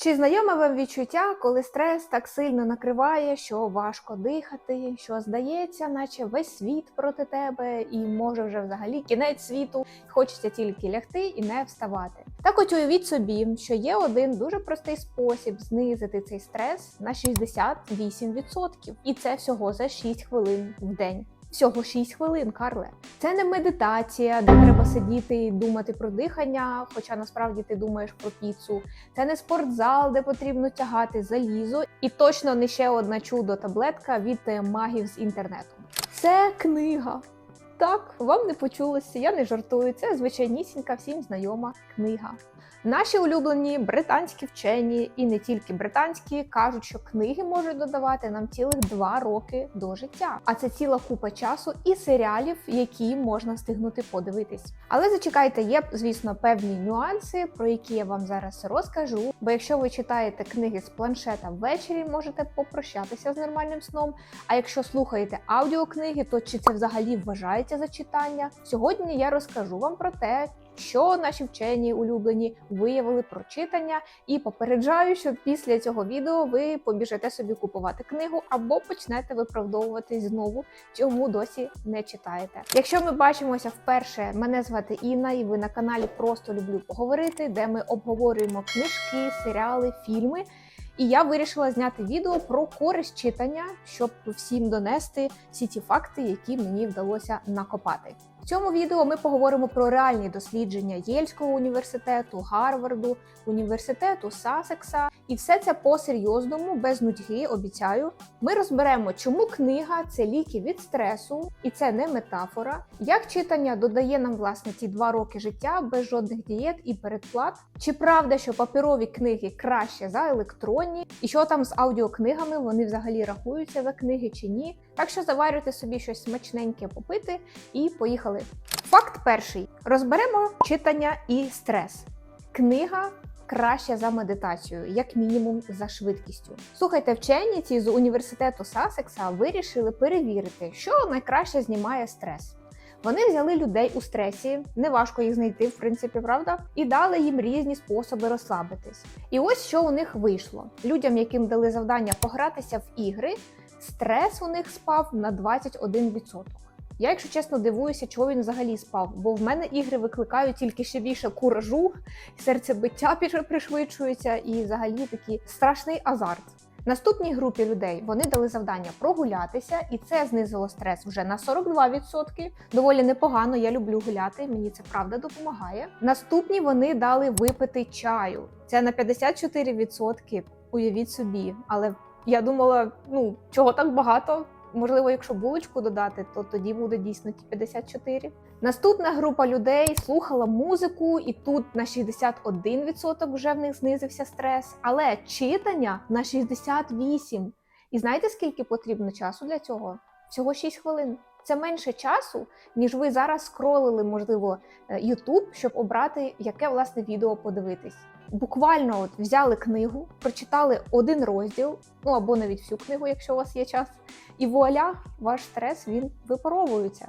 Чи знайоме вам відчуття, коли стрес так сильно накриває, що важко дихати, що здається, наче весь світ проти тебе, і може вже взагалі кінець світу, хочеться тільки лягти і не вставати. Так от уявіть собі, що є один дуже простий спосіб знизити цей стрес на 68%. І це всього за 6 хвилин в день. Всього 6 хвилин, Карле. Це не медитація, де треба сидіти і думати про дихання, хоча насправді ти думаєш про піцу. Це не спортзал, де потрібно тягати залізо, і точно не ще одна чудо таблетка від е, магів з інтернету. Це книга. Так, вам не почулося, я не жартую. Це звичайнісінька всім знайома книга. Наші улюблені британські вчені і не тільки британські кажуть, що книги можуть додавати нам цілих два роки до життя. А це ціла купа часу і серіалів, які можна встигнути подивитись. Але зачекайте, є звісно певні нюанси, про які я вам зараз розкажу. Бо якщо ви читаєте книги з планшета ввечері, можете попрощатися з нормальним сном. А якщо слухаєте аудіокниги, то чи це взагалі вважається за читання? Сьогодні я розкажу вам про те, що наші вчені улюблені виявили про читання, і попереджаю, що після цього відео ви побіжете собі купувати книгу або почнете виправдовуватись знову, чому досі не читаєте. Якщо ми бачимося вперше, мене звати Інна, і ви на каналі Просто люблю поговорити, де ми обговорюємо книжки, серіали, фільми. І я вирішила зняти відео про користь читання, щоб всім донести всі ті факти, які мені вдалося накопати. Цьому відео ми поговоримо про реальні дослідження Єльського університету, Гарварду, університету Сасекса, і все це по-серйозному, без нудьги, обіцяю. Ми розберемо, чому книга це ліки від стресу, і це не метафора. Як читання додає нам власне ці два роки життя без жодних дієт і передплат? Чи правда, що паперові книги краще за електронні? І що там з аудіокнигами? Вони взагалі рахуються за книги чи ні? Так що заварюйте собі щось смачненьке попити і поїхали. Факт перший: розберемо читання і стрес. Книга краще за медитацію, як мінімум за швидкістю. Слухайте, вчені ці з університету Сасекса вирішили перевірити, що найкраще знімає стрес. Вони взяли людей у стресі, неважко їх знайти, в принципі, правда, і дали їм різні способи розслабитись. І ось що у них вийшло: людям, яким дали завдання погратися в ігри, стрес у них спав на 21%. Я, якщо чесно, дивуюся, чого він взагалі спав, бо в мене ігри викликають тільки ще більше куражу, серцебиття пришвидшується і взагалі такий страшний азарт. Наступній групі людей вони дали завдання прогулятися, і це знизило стрес вже на 42%. Доволі непогано. Я люблю гуляти. Мені це правда допомагає. Наступні вони дали випити чаю. Це на 54%. Уявіть собі, але я думала, ну чого так багато? Можливо, якщо булочку додати, то тоді буде дійсно ті 54. Наступна група людей слухала музику, і тут на 61% вже в них знизився стрес, але читання на 68%. І знаєте, скільки потрібно часу для цього? Всього 6 хвилин. Це менше часу, ніж ви зараз скролили, можливо, е, YouTube, щоб обрати, яке власне відео подивитись. Буквально от взяли книгу, прочитали один розділ, ну або навіть всю книгу, якщо у вас є час, і вуаля, ваш стрес він випаровується.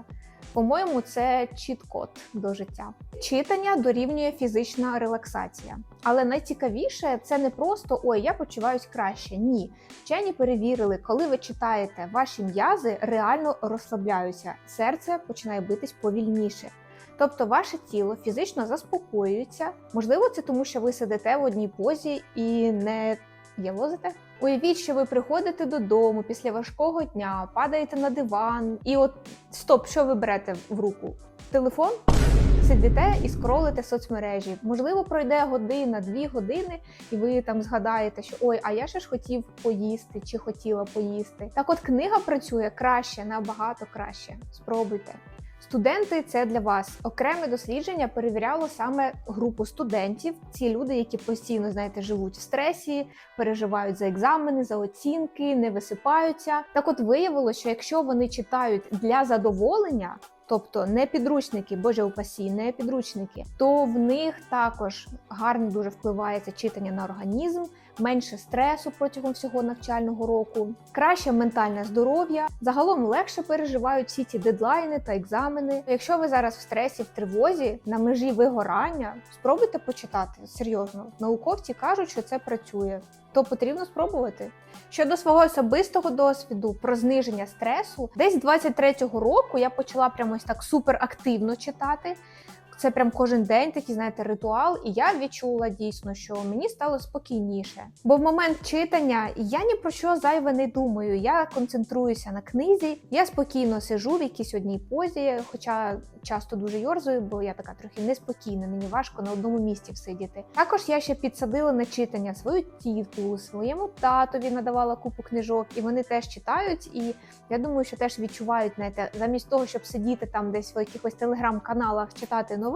По-моєму, це чіт-код до життя. Читання дорівнює фізична релаксація. Але найцікавіше це не просто ой, я почуваюсь краще. Ні. Вчені перевірили, коли ви читаєте, ваші м'язи реально розслабляються, серце починає битись повільніше. Тобто ваше тіло фізично заспокоюється. Можливо, це тому, що ви сидите в одній позі і не єлозите. Уявіть, що ви приходите додому після важкого дня, падаєте на диван, і от стоп, що ви берете в руку? Телефон? Сидите і скролите соцмережі. Можливо, пройде година, дві години, і ви там згадаєте, що ой, а я ще ж хотів поїсти чи хотіла поїсти. Так, от книга працює краще, набагато краще. Спробуйте. Студенти це для вас окреме дослідження перевіряло саме групу студентів. Ці люди, які постійно знаєте, живуть в стресі, переживають за екзамени, за оцінки, не висипаються. Так, от виявилося, що якщо вони читають для задоволення. Тобто не підручники, боже упасі, не підручники, то в них також гарно дуже впливає це читання на організм, менше стресу протягом всього навчального року, краще ментальне здоров'я. Загалом легше переживають всі ці дедлайни та екзамени. Якщо ви зараз в стресі, в тривозі, на межі вигорання, спробуйте почитати серйозно. Науковці кажуть, що це працює, то потрібно спробувати. Щодо свого особистого досвіду про зниження стресу, десь з 23-го року я почала прямо ось так супер активно читати. Це прям кожен день такий, знаєте, ритуал, і я відчула дійсно, що мені стало спокійніше. Бо в момент читання я ні про що зайве не думаю. Я концентруюся на книзі, я спокійно сижу в якійсь одній позі, хоча часто дуже йорзую, бо я така трохи неспокійна, мені важко на одному місці всидіти. Також я ще підсадила на читання свою тітку, своєму татові надавала купу книжок, і вони теж читають. І я думаю, що теж відчувають знаєте, замість того, щоб сидіти там десь в якихось телеграм-каналах читати новини,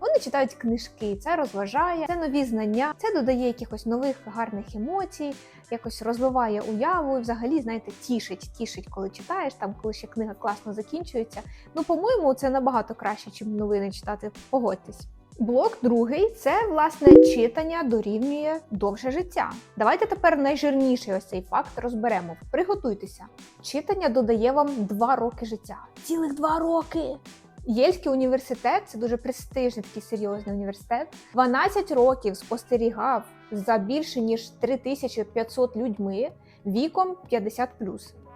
вони читають книжки. Це розважає, це нові знання, це додає якихось нових гарних емоцій, якось розвиває уяву і взагалі, знаєте, тішить, тішить, коли читаєш, там коли ще книга класно закінчується. Ну, по-моєму, це набагато краще, ніж новини читати. Погодьтесь. Блок другий це власне читання дорівнює довше життя. Давайте тепер найжирніший ось цей факт розберемо. Приготуйтеся. Читання додає вам 2 роки життя. Цілих 2 роки! Єльський університет це дуже престижний такий серйозний університет. 12 років спостерігав за більше ніж 3500 людьми віком 50+.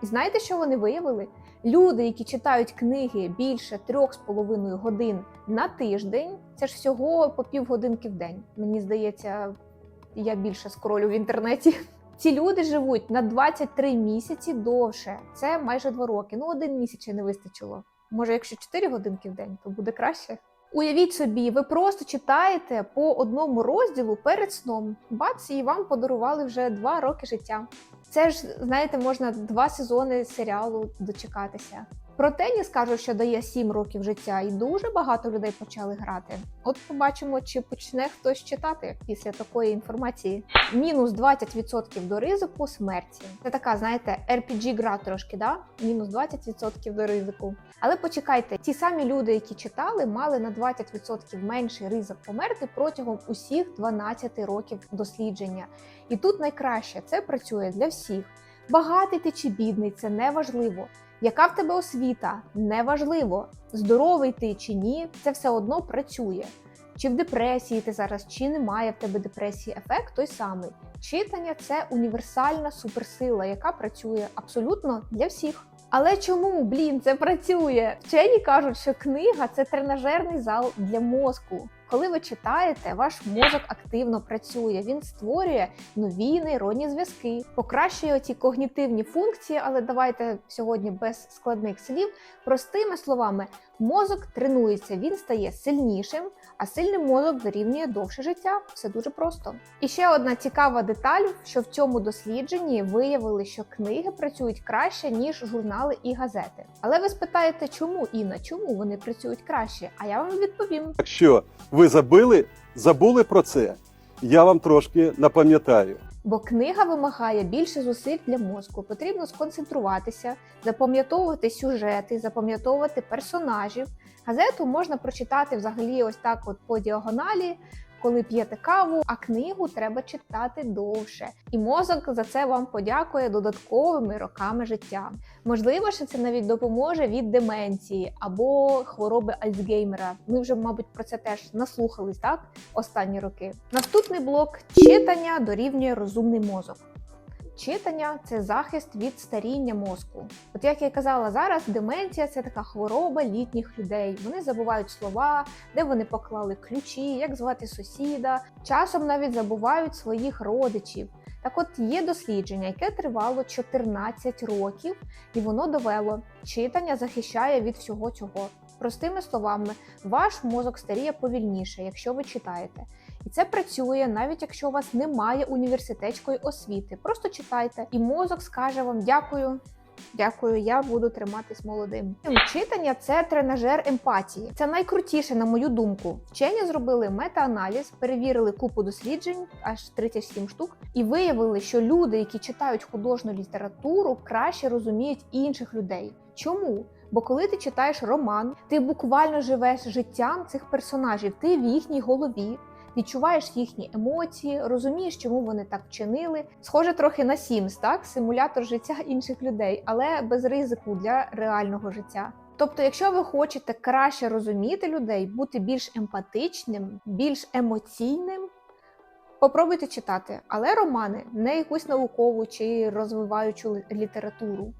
І знаєте, що вони виявили? Люди, які читають книги більше 3,5 годин на тиждень, це ж всього по півгодинки в день. Мені здається, я більше скролю в інтернеті. Ці люди живуть на 23 місяці довше. Це майже 2 роки. Ну, один місяць не вистачило. Може, якщо 4 годинки в день, то буде краще. Уявіть собі, ви просто читаєте по одному розділу перед сном. Бац, і вам подарували вже 2 роки життя. Це ж, знаєте, можна два сезони серіалу дочекатися. Про теніс кажуть, що дає 7 років життя, і дуже багато людей почали грати. От побачимо, чи почне хтось читати після такої інформації. Мінус 20% до ризику смерті. Це така, знаєте, rpg гра трошки, да? Мінус 20% до ризику. Але почекайте, ті самі люди, які читали, мали на 20% менший ризик померти протягом усіх 12 років дослідження. І тут найкраще це працює для всіх. Багатий ти чи бідний, це не важливо. Яка в тебе освіта? Неважливо. Здоровий ти чи ні, це все одно працює. Чи в депресії ти зараз, чи немає в тебе депресії, ефект той самий. Читання це універсальна суперсила, яка працює абсолютно для всіх. Але чому, блін, це працює? Вчені кажуть, що книга це тренажерний зал для мозку. Коли ви читаєте, ваш мозок активно працює. Він створює нові нейронні зв'язки, покращує ці когнітивні функції. Але давайте сьогодні без складних слів. Простими словами, мозок тренується, він стає сильнішим, а сильний мозок дорівнює довше життя. Все дуже просто. І ще одна цікава деталь, що в цьому дослідженні виявили, що книги працюють краще ніж журнали і газети. Але ви спитаєте, чому Інна, чому вони працюють краще? А я вам відповім. Якщо ви забили, забули про це, я вам трошки напам'ятаю. Бо книга вимагає більше зусиль для мозку. Потрібно сконцентруватися, запам'ятовувати сюжети, запам'ятовувати персонажів. Газету можна прочитати взагалі ось так, от по діагоналі, коли п'єте каву, а книгу треба читати довше. І мозок за це вам подякує додатковими роками життя. Можливо, що це навіть допоможе від деменції або хвороби Альцгеймера. Ми вже, мабуть, про це теж наслухались так останні роки. Наступний блок читання дорівнює розумний мозок. Читання це захист від старіння мозку. От як я казала зараз, деменція це така хвороба літніх людей. Вони забувають слова, де вони поклали ключі, як звати сусіда. Часом навіть забувають своїх родичів. Так от є дослідження, яке тривало 14 років, і воно довело, читання захищає від всього цього. Простими словами, ваш мозок старіє повільніше, якщо ви читаєте. І це працює навіть якщо у вас немає університетської освіти. Просто читайте, і мозок скаже вам дякую. Дякую, я буду триматись молодим. Читання це тренажер емпатії. Це найкрутіше, на мою думку. Вчені зробили мета-аналіз, перевірили купу досліджень, аж 37 штук, і виявили, що люди, які читають художню літературу, краще розуміють інших людей. Чому? Бо коли ти читаєш роман, ти буквально живеш життям цих персонажів, ти в їхній голові. Відчуваєш їхні емоції, розумієш, чому вони так вчинили. Схоже трохи на Sims, так? Симулятор життя інших людей, але без ризику для реального життя. Тобто, якщо ви хочете краще розуміти людей, бути більш емпатичним, більш емоційним, попробуйте читати. Але романи не якусь наукову чи розвиваючу літературу.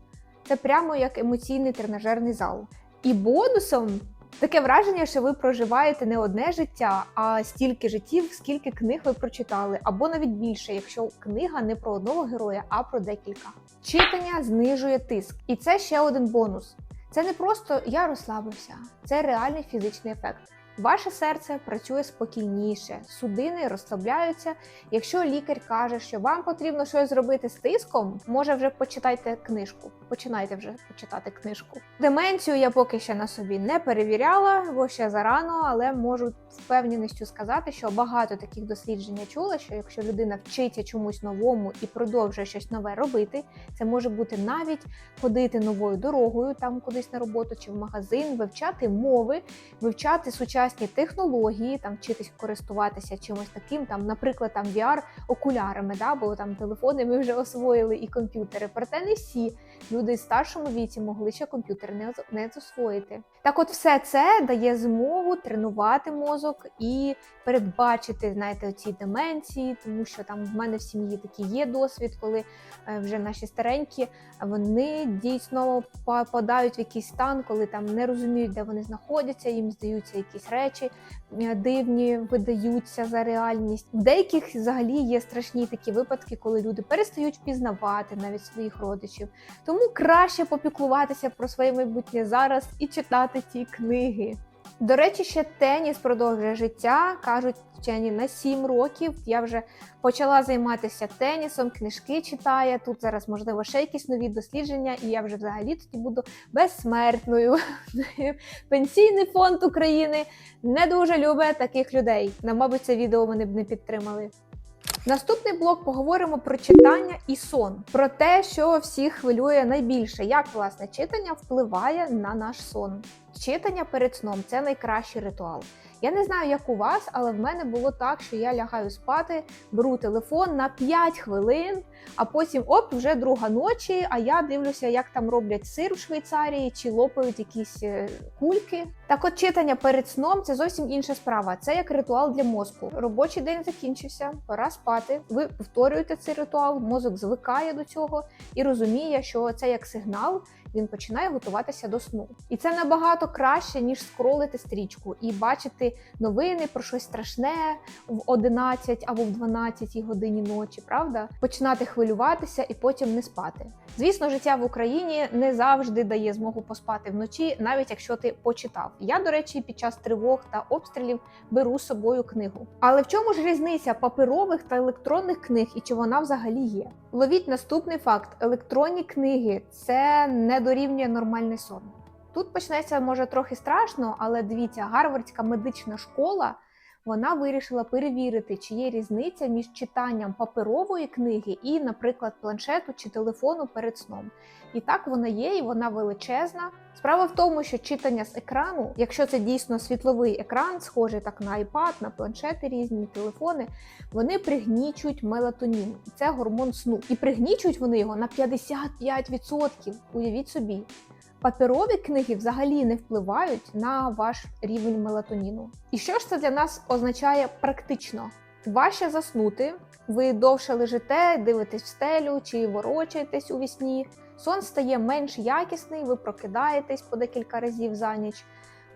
Це прямо як емоційний тренажерний зал. І бонусом таке враження, що ви проживаєте не одне життя, а стільки життів, скільки книг ви прочитали, або навіть більше, якщо книга не про одного героя, а про декілька. Читання знижує тиск, і це ще один бонус. Це не просто я розслабився, це реальний фізичний ефект. Ваше серце працює спокійніше, судини розслабляються. Якщо лікар каже, що вам потрібно щось зробити з тиском, може вже почитайте книжку. Починайте вже почитати книжку. Деменцію я поки ще на собі не перевіряла, бо ще зарано, але можу з впевненістю сказати, що багато таких досліджень я чула, що якщо людина вчиться чомусь новому і продовжує щось нове робити, це може бути навіть ходити новою дорогою, там кудись на роботу чи в магазин, вивчати мови, вивчати сучасні технології, там вчитись користуватися чимось таким, там, наприклад, там VR окулярами, да, бо там телефони ми вже освоїли і комп'ютери. Проте не всі люди в старшому віці могли ще комп'ютер не, не засвоїти. Так, от все це дає змогу тренувати мозок і передбачити, знаєте, ці деменції, тому що там в мене в сім'ї такий є досвід, коли е, вже наші старенькі вони дійсно попадають в якийсь стан, коли там не розуміють, де вони знаходяться, їм здаються якісь речі е, дивні, видаються за реальність. В деяких взагалі є страшні такі випадки, коли люди перестають впізнавати навіть своїх родичів. Тому краще попіклуватися про своє майбутнє зараз і читати ті книги. До речі, ще теніс продовжує життя. кажуть вчені на 7 років. Я вже почала займатися тенісом, книжки читаю. Тут зараз можливо ще якісь нові дослідження, і я вже взагалі тоді буду безсмертною. Пенсійний фонд України не дуже любить таких людей. На мабуть, це відео вони б не підтримали. Наступний блок поговоримо про читання і сон, про те, що всіх хвилює найбільше, як власне читання впливає на наш сон. Читання перед сном це найкращий ритуал. Я не знаю, як у вас, але в мене було так, що я лягаю спати, беру телефон на 5 хвилин, а потім оп, вже друга ночі. А я дивлюся, як там роблять сир в Швейцарії чи лопають якісь е, кульки. Так, от читання перед сном це зовсім інша справа. Це як ритуал для мозку. Робочий день закінчився, пора спати. Ви повторюєте цей ритуал, мозок звикає до цього і розуміє, що це як сигнал. Він починає готуватися до сну, і це набагато краще ніж скролити стрічку і бачити новини про щось страшне в 11 або в 12 годині ночі. Правда, починати хвилюватися і потім не спати. Звісно, життя в Україні не завжди дає змогу поспати вночі, навіть якщо ти почитав. Я, до речі, під час тривог та обстрілів беру з собою книгу. Але в чому ж різниця паперових та електронних книг і чи вона взагалі є? Ловіть наступний факт: електронні книги це не дорівнює нормальний сон. Тут почнеться може трохи страшно, але дивіться, Гарвардська медична школа вона вирішила перевірити, чи є різниця між читанням паперової книги і, наприклад, планшету чи телефону перед сном. І так вона є, і вона величезна. Справа в тому, що читання з екрану, якщо це дійсно світловий екран, схожий так на iPad, на планшети різні, телефони, вони пригнічують мелатонін. Це гормон сну. І пригнічують вони його на 55%. Уявіть собі. Паперові книги взагалі не впливають на ваш рівень мелатоніну. І що ж це для нас означає практично? Важче заснути, ви довше лежите, дивитесь в стелю чи ворочаєтесь у вісні. Сон стає менш якісний, ви прокидаєтесь по декілька разів за ніч.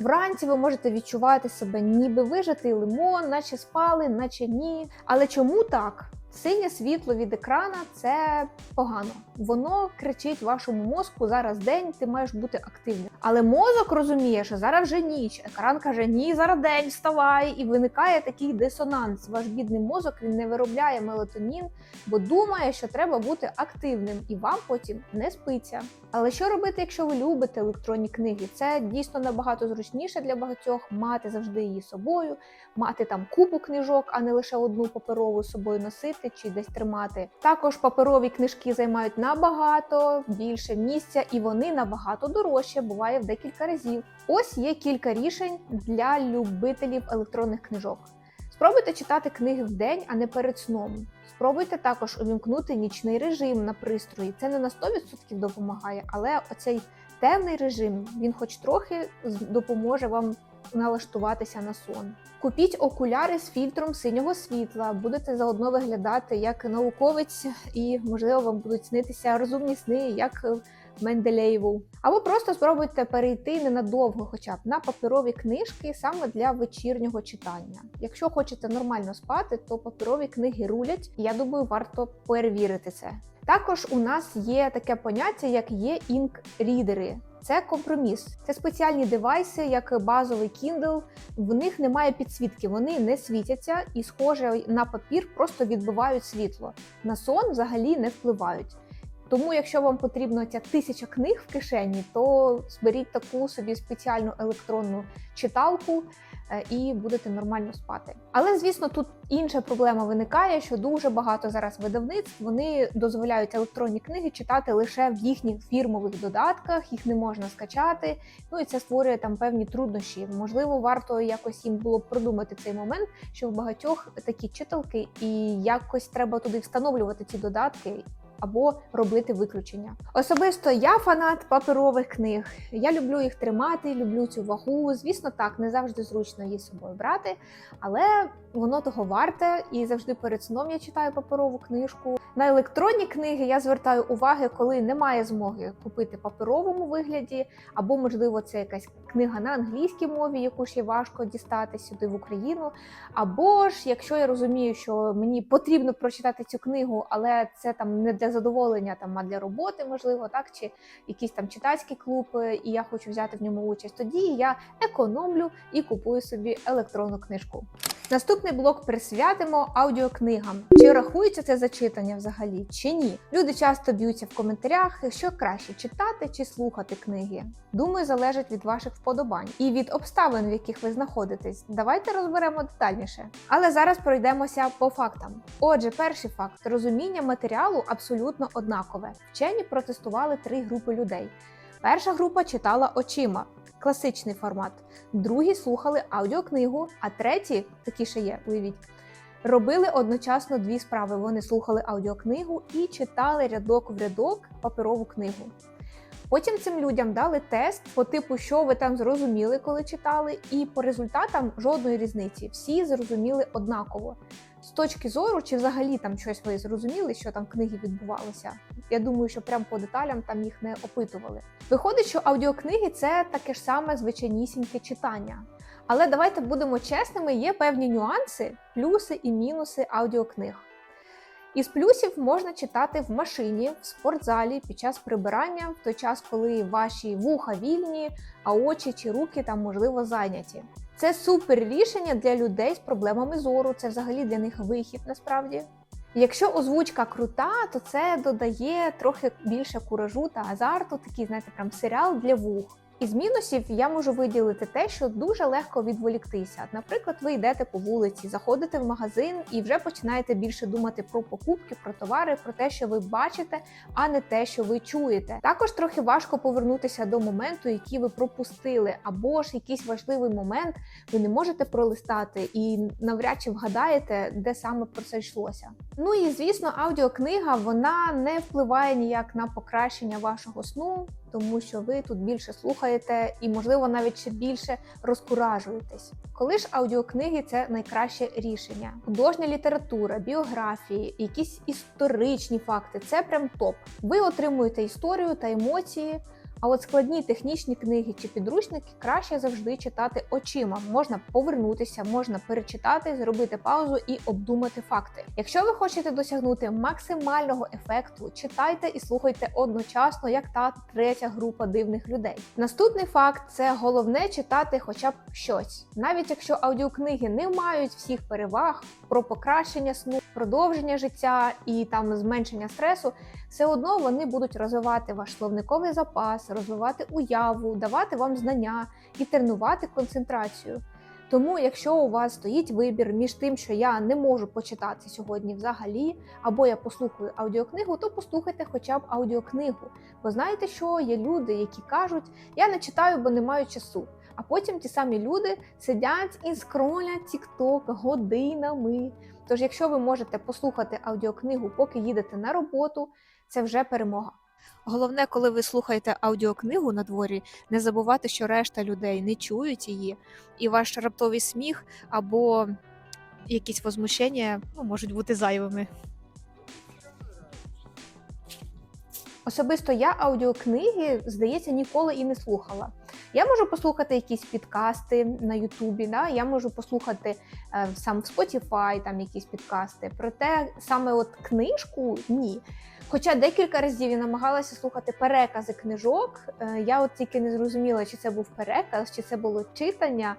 Вранці ви можете відчувати себе ніби вижатий лимон, наче спали, наче ні. Але чому так? Синє світло від екрана це погано. Воно кричить вашому мозку зараз день, ти маєш бути активним. Але мозок розуміє, що зараз вже ніч. Екран каже: Ні, зараз день, вставай, і виникає такий дисонанс. Ваш бідний мозок він не виробляє мелатонін, бо думає, що треба бути активним, і вам потім не спиться. Але що робити, якщо ви любите електронні книги? Це дійсно набагато зручніше для багатьох мати завжди її собою, мати там купу книжок, а не лише одну паперову собою носити. Чи десь тримати. Також паперові книжки займають набагато більше місця, і вони набагато дорожче, буває в декілька разів. Ось є кілька рішень для любителів електронних книжок. Спробуйте читати книги в день, а не перед сном. Спробуйте також увімкнути нічний режим на пристрої. Це не на 100% допомагає, але оцей темний режим він, хоч трохи, допоможе вам налаштуватися на сон. Купіть окуляри з фільтром синього світла. Будете заодно виглядати як науковець, і можливо вам будуть снитися розумні сни, як Менделєєву. Або просто спробуйте перейти ненадовго, хоча б на паперові книжки саме для вечірнього читання. Якщо хочете нормально спати, то паперові книги рулять. Я думаю, варто перевірити це. Також у нас є таке поняття, як є інк-рідери. Це компроміс. Це спеціальні девайси, як базовий Kindle. В них немає підсвітки, вони не світяться і, схоже на папір, просто відбивають світло. На сон взагалі не впливають. Тому, якщо вам потрібна ця тисяча книг в кишені, то зберіть таку собі спеціальну електронну читалку е, і будете нормально спати. Але звісно, тут інша проблема виникає, що дуже багато зараз видавництв вони дозволяють електронні книги читати лише в їхніх фірмових додатках, їх не можна скачати. Ну і це створює там певні труднощі. Можливо, варто якось їм було б продумати цей момент, що в багатьох такі читалки, і якось треба туди встановлювати ці додатки або робити виключення. Особисто я фанат паперових книг. Я люблю їх тримати, люблю цю вагу. Звісно, так не завжди зручно її з собою брати, але воно того варте. І завжди перед сном я читаю паперову книжку. На електронні книги я звертаю уваги, коли немає змоги купити паперовому вигляді, або можливо це якась книга на англійській мові, яку ще важко дістати сюди в Україну. Або ж якщо я розумію, що мені потрібно прочитати цю книгу, але це там не для задоволення, там а для роботи, можливо, так чи якийсь там читацький клуб, і я хочу взяти в ньому участь, тоді я економлю і купую собі електронну книжку. Наступний блок присвятимо аудіокнигам. Чи рахується це за читання взагалі, чи ні? Люди часто б'ються в коментарях, що краще читати чи слухати книги. Думаю, залежить від ваших вподобань і від обставин, в яких ви знаходитесь. Давайте розберемо детальніше. Але зараз пройдемося по фактам. Отже, перший факт: розуміння матеріалу абсолютно однакове. Вчені протестували три групи людей. Перша група читала очима, класичний формат. Другі слухали аудіокнигу, а треті, такі ще є, уявіть, робили одночасно дві справи. Вони слухали аудіокнигу і читали рядок в рядок паперову книгу. Потім цим людям дали тест по типу, що ви там зрозуміли, коли читали, і по результатам жодної різниці. Всі зрозуміли однаково. З точки зору, чи взагалі там щось ви зрозуміли, що там в книгі відбувалося. Я думаю, що прям по деталям там їх не опитували. Виходить, що аудіокниги це таке ж саме звичайнісіньке читання. Але давайте будемо чесними, є певні нюанси, плюси і мінуси аудіокниг. Із плюсів можна читати в машині, в спортзалі під час прибирання, в той час, коли ваші вуха вільні, а очі чи руки там можливо зайняті. Це супер рішення для людей з проблемами зору. Це взагалі для них вихід насправді. Якщо озвучка крута, то це додає трохи більше куражу та азарту, такий, знаєте, прям серіал для вух. Із мінусів я можу виділити те, що дуже легко відволіктися. Наприклад, ви йдете по вулиці, заходите в магазин і вже починаєте більше думати про покупки, про товари, про те, що ви бачите, а не те, що ви чуєте. Також трохи важко повернутися до моменту, який ви пропустили, або ж якийсь важливий момент ви не можете пролистати і навряд чи вгадаєте, де саме про це йшлося. Ну і звісно, аудіокнига вона не впливає ніяк на покращення вашого сну, тому що ви тут більше слухаєте і, можливо, навіть ще більше розкуражуєтесь. Коли ж аудіокниги це найкраще рішення. Художня література, біографії, якісь історичні факти це прям топ. Ви отримуєте історію та емоції. А от складні технічні книги чи підручники краще завжди читати очима. Можна повернутися, можна перечитати, зробити паузу і обдумати факти. Якщо ви хочете досягнути максимального ефекту, читайте і слухайте одночасно, як та третя група дивних людей. Наступний факт це головне читати хоча б щось, навіть якщо аудіокниги не мають всіх переваг про покращення сну, продовження життя і там зменшення стресу, все одно вони будуть розвивати ваш словниковий запас, розвивати уяву, давати вам знання і тренувати концентрацію. Тому, якщо у вас стоїть вибір між тим, що я не можу почитати сьогодні взагалі, або я послухаю аудіокнигу, то послухайте хоча б аудіокнигу. Бо знаєте, що є люди, які кажуть, я не читаю, бо не маю часу. А потім ті самі люди сидять і скролять TikTok годинами. Тож, якщо ви можете послухати аудіокнигу, поки їдете на роботу, це вже перемога. Головне, коли ви слухаєте аудіокнигу на дворі, не забувати, що решта людей не чують її, і ваш раптовий сміх або якісь возмущення ну, можуть бути зайвими. Особисто я аудіокниги, здається, ніколи і не слухала. Я можу послухати якісь підкасти на Ютубі, да? я можу послухати е, сам в Spotify там якісь підкасти. Проте саме от книжку ні. Хоча декілька разів я намагалася слухати перекази книжок, е, я от тільки не зрозуміла, чи це був переказ, чи це було читання.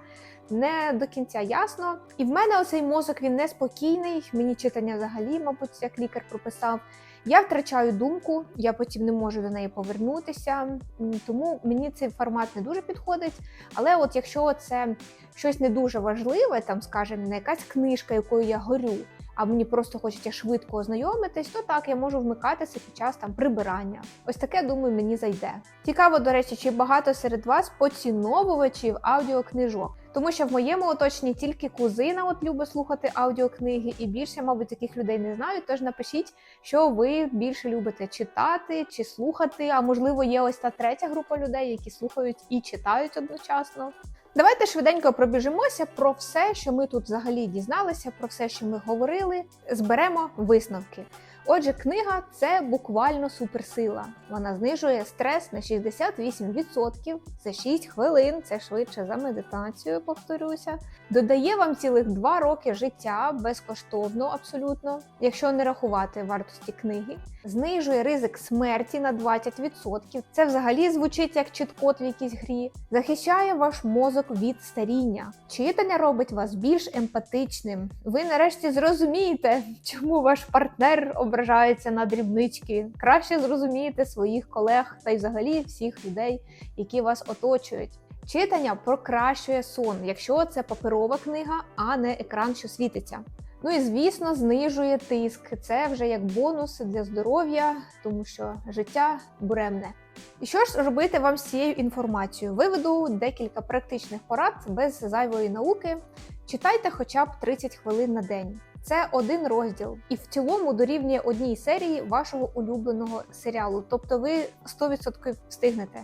Не до кінця ясно. І в мене оцей мозок він неспокійний. Мені читання взагалі, мабуть, як лікар прописав. Я втрачаю думку, я потім не можу до неї повернутися. Тому мені цей формат не дуже підходить. Але от якщо це щось не дуже важливе, там, скажімо, не якась книжка, якою я горю, а мені просто хочеться швидко ознайомитись, то так я можу вмикатися під час там прибирання. Ось таке, думаю, мені зайде. Цікаво, до речі, чи багато серед вас поціновувачів аудіокнижок. Тому що в моєму оточенні тільки кузина от любить слухати аудіокниги, і більше, мабуть, таких людей не знаю. Тож напишіть, що ви більше любите читати чи слухати. А можливо, є ось та третя група людей, які слухають і читають одночасно. Давайте швиденько пробіжимося про все, що ми тут взагалі дізналися, про все, що ми говорили. Зберемо висновки. Отже, книга це буквально суперсила. Вона знижує стрес на 68% за 6 хвилин. Це швидше за медитацію, повторюся. Додає вам цілих 2 роки життя безкоштовно, абсолютно, якщо не рахувати вартості книги. Знижує ризик смерті на 20%. Це взагалі звучить як чіткод в якійсь грі. Захищає ваш мозок від старіння. Читання робить вас більш емпатичним. Ви нарешті зрозумієте, чому ваш партнер ображається на дрібнички. Краще зрозумієте своїх колег та й взагалі всіх людей, які вас оточують. Читання покращує сон, якщо це паперова книга, а не екран, що світиться. Ну і звісно, знижує тиск. Це вже як бонус для здоров'я, тому що життя буремне. І що ж робити вам з цією інформацією? Виведу декілька практичних порад без зайвої науки. Читайте хоча б 30 хвилин на день. Це один розділ, і в цілому дорівнює одній серії вашого улюбленого серіалу. Тобто ви 100% встигнете.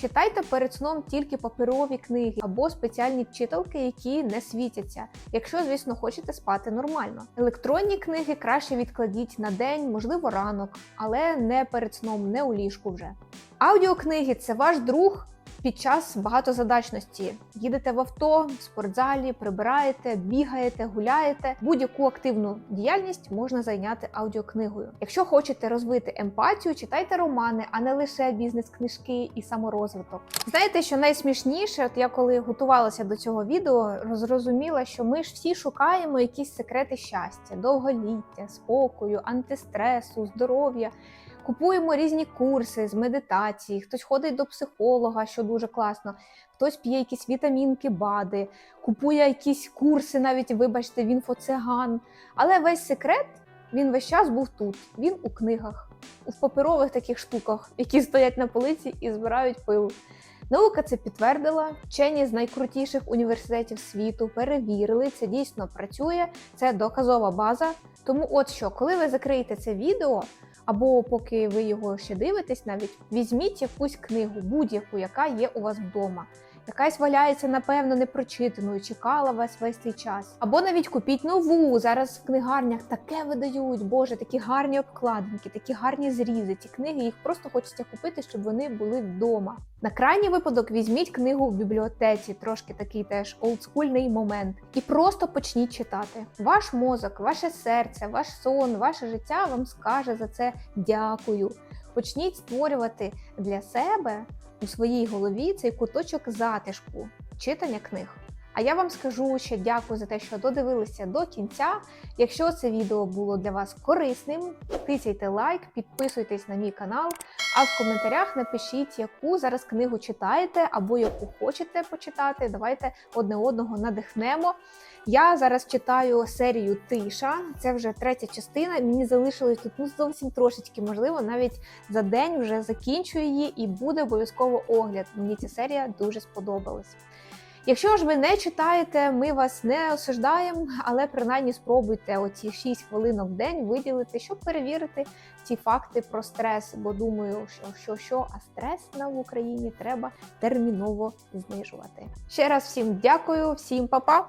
Читайте перед сном тільки паперові книги або спеціальні читалки, які не світяться, якщо, звісно, хочете спати нормально. Електронні книги краще відкладіть на день, можливо, ранок, але не перед сном, не у ліжку вже. Аудіокниги це ваш друг під час багатозадачності. Їдете в авто, в спортзалі, прибираєте, бігаєте, гуляєте. Будь-яку активну діяльність можна зайняти аудіокнигою. Якщо хочете розвити емпатію, читайте романи, а не лише бізнес-книжки і саморозвиток. Знаєте, що найсмішніше, от я коли готувалася до цього відео, зрозуміла, що ми ж всі шукаємо якісь секрети щастя, довголіття, спокою, антистресу, здоров'я. Купуємо різні курси з медитації, хтось ходить до психолога, що дуже класно, хтось п'є якісь вітамінки, БАДи, купує якісь курси, навіть, вибачте, в інфоциган. Але весь секрет він весь час був тут, він у книгах, у паперових таких штуках, які стоять на полиці і збирають пил. Наука це підтвердила. Вчені з найкрутіших університетів світу перевірили, це дійсно працює, це доказова база. Тому, от що, коли ви закриєте це відео, або поки ви його ще дивитесь, навіть візьміть якусь книгу, будь-яку, яка є у вас вдома. Якась валяється, напевно, непрочитаною, чекала вас весь цей час. Або навіть купіть нову. Зараз в книгарнях таке видають, боже, такі гарні обкладинки, такі гарні зрізи. Ці книги їх просто хочеться купити, щоб вони були вдома. На крайній випадок візьміть книгу в бібліотеці, трошки такий теж олдскульний момент, і просто почніть читати. Ваш мозок, ваше серце, ваш сон, ваше життя вам скаже за це дякую. Почніть створювати для себе у своїй голові цей куточок затишку читання книг. А я вам скажу ще дякую за те, що додивилися до кінця. Якщо це відео було для вас корисним, тисяйте лайк, підписуйтесь на мій канал. А в коментарях напишіть, яку зараз книгу читаєте або яку хочете почитати. Давайте одне одного надихнемо. Я зараз читаю серію Тиша. Це вже третя частина. Мені залишилось тут ну зовсім трошечки, можливо, навіть за день вже закінчую її і буде обов'язково огляд. Мені ця серія дуже сподобалась. Якщо ж ви не читаєте, ми вас не осуждаємо, але принаймні спробуйте оці 6 хвилинок в день виділити, щоб перевірити ці факти про стрес. Бо думаю, що що, що а стрес нам в Україні треба терміново знижувати. Ще раз всім дякую, всім па-па,